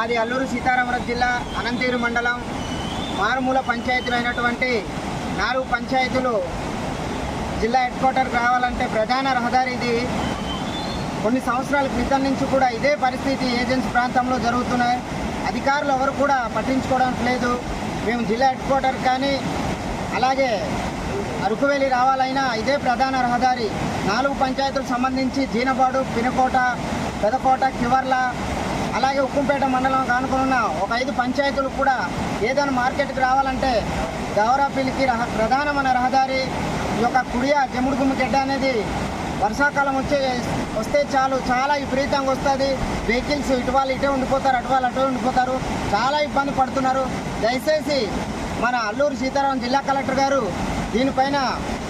మాది అల్లూరు సీతారామరాజు జిల్లా అనంతేరు మండలం మారుమూల పంచాయతీలు అయినటువంటి నాలుగు పంచాయతీలు జిల్లా హెడ్ క్వార్టర్కి రావాలంటే ప్రధాన రహదారి ఇది. కొన్ని సంవత్సరాల క్రితం నుంచి కూడా ఇదే పరిస్థితి ఏజెన్సీ ప్రాంతంలో జరుగుతున్నాయి. అధికారులు ఎవరు కూడా పట్టించుకోవడం లేదు. మేము జిల్లా హెడ్ క్వార్టర్ కానీ అలాగే అరకు రావాలైనా ఇదే ప్రధాన రహదారి. నాలుగు పంచాయతీలకు సంబంధించి జీనపాడు పినకోట పెదకోట కివర్ల అలాగే ఉక్కుంపేట మండలం కానుకున్న ఒక ఐదు పంచాయతీలు కూడా ఏదైనా మార్కెట్కి రావాలంటే గౌరవపల్లికి రహ ప్రధానమైన రహదారి ఈ యొక్క కుడియా జముడుగుమ్మ గడ్డ అనేది వర్షాకాలం వచ్చే వస్తే చాలు చాలా విపరీతంగా వస్తుంది. వెహికల్స్ ఇటు వాళ్ళు ఇటే ఉండిపోతారు అటు వాళ్ళు అటు ఉండిపోతారు. చాలా ఇబ్బంది పడుతున్నారు. దయచేసి మన అల్లూరు సీతారాం జిల్లా కలెక్టర్ గారు దీనిపైన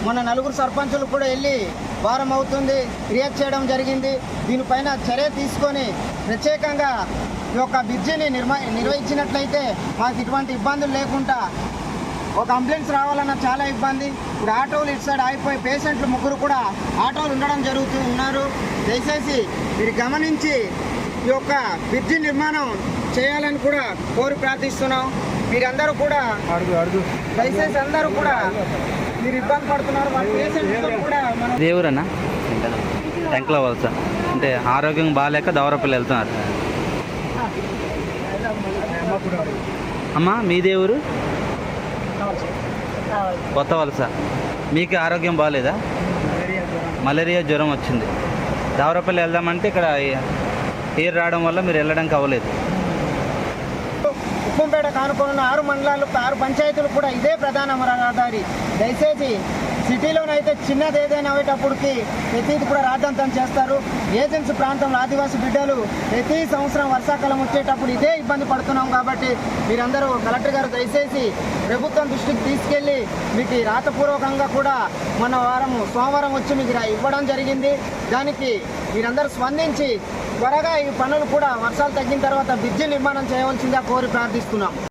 మన నలుగురు సర్పంచులు కూడా వెళ్ళి వారం అవుతుంది క్రియేట్ చేయడం జరిగింది. దీనిపైన చర్య తీసుకొని ప్రత్యేకంగా ఈ యొక్క బ్రిడ్జిని నిర్మ నిర్వహించినట్లయితే మాకు ఇటువంటి ఇబ్బందులు లేకుండా ఒక అంబులెన్స్ రావాలన్న చాలా ఇబ్బంది. ఇప్పుడు ఆటోలు ఇటు సైడ్ ఆగిపోయి పేషెంట్లు ముగ్గురు కూడా ఆటోలు ఉండడం జరుగుతూ ఉన్నారు. దయచేసి మీరు గమనించి ఈ యొక్క బ్రిడ్జి నిర్మాణం చేయాలని కూడా కోరి ప్రార్థిస్తున్నాం. మీరందరూ కూడా అడుగు అడుగు. దయచేసి అందరూ కూడా మీరు ఇబ్బంది పడుతున్నారు మన పేషెంట్స్ కూడా మనం దేవురన్నా? టెంకల వలస. అంటే ఆరోగ్యం బాగాలేక దవరపల్లి వెళ్తున్నారు. అమ్మా మీ దేవురు? కొత్త వలస. మీకు ఆరోగ్యం బాగాలేదా? మలేరియా జ్వరం వచ్చింది. దావరపల్లి వెళ్దామంటే ఇక్కడ హెయిర్ రావడం వల్ల మీరు వెళ్ళడానికి అవ్వలేదు. ఉప్పంపేట కానుకున్న ఆరు మండలాలు ఆరు పంచాయతీలు కూడా ఇదే ప్రధాన రహదారి దయచేసి సిటీలోనైతే చిన్నది ఏదైనా అయ్యేటప్పటికి ప్రతిది కూడా రాద్ధాంతం చేస్తారు. ఏజెన్సీ ప్రాంతంలో ఆదివాసీ బిడ్డలు ప్రతి సంవత్సరం వర్షాకాలం వచ్చేటప్పుడు ఇదే ఇబ్బంది పడుతున్నాం కాబట్టి మీరందరూ కలెక్టర్ గారు దయచేసి ప్రభుత్వం దృష్టికి తీసుకెళ్ళి మీకు రాతపూర్వకంగా కూడా మన వారం సోమవారం వచ్చి మీకు ఇవ్వడం జరిగింది. దానికి మీరందరూ స్పందించి త్వరగా ఈ పనులు కూడా వర్షాలు తగ్గిన తర్వాత బ్రిడ్జి నిర్మాణం చేయవలసిందిగా కోరి ప్రార్థిస్తున్నాం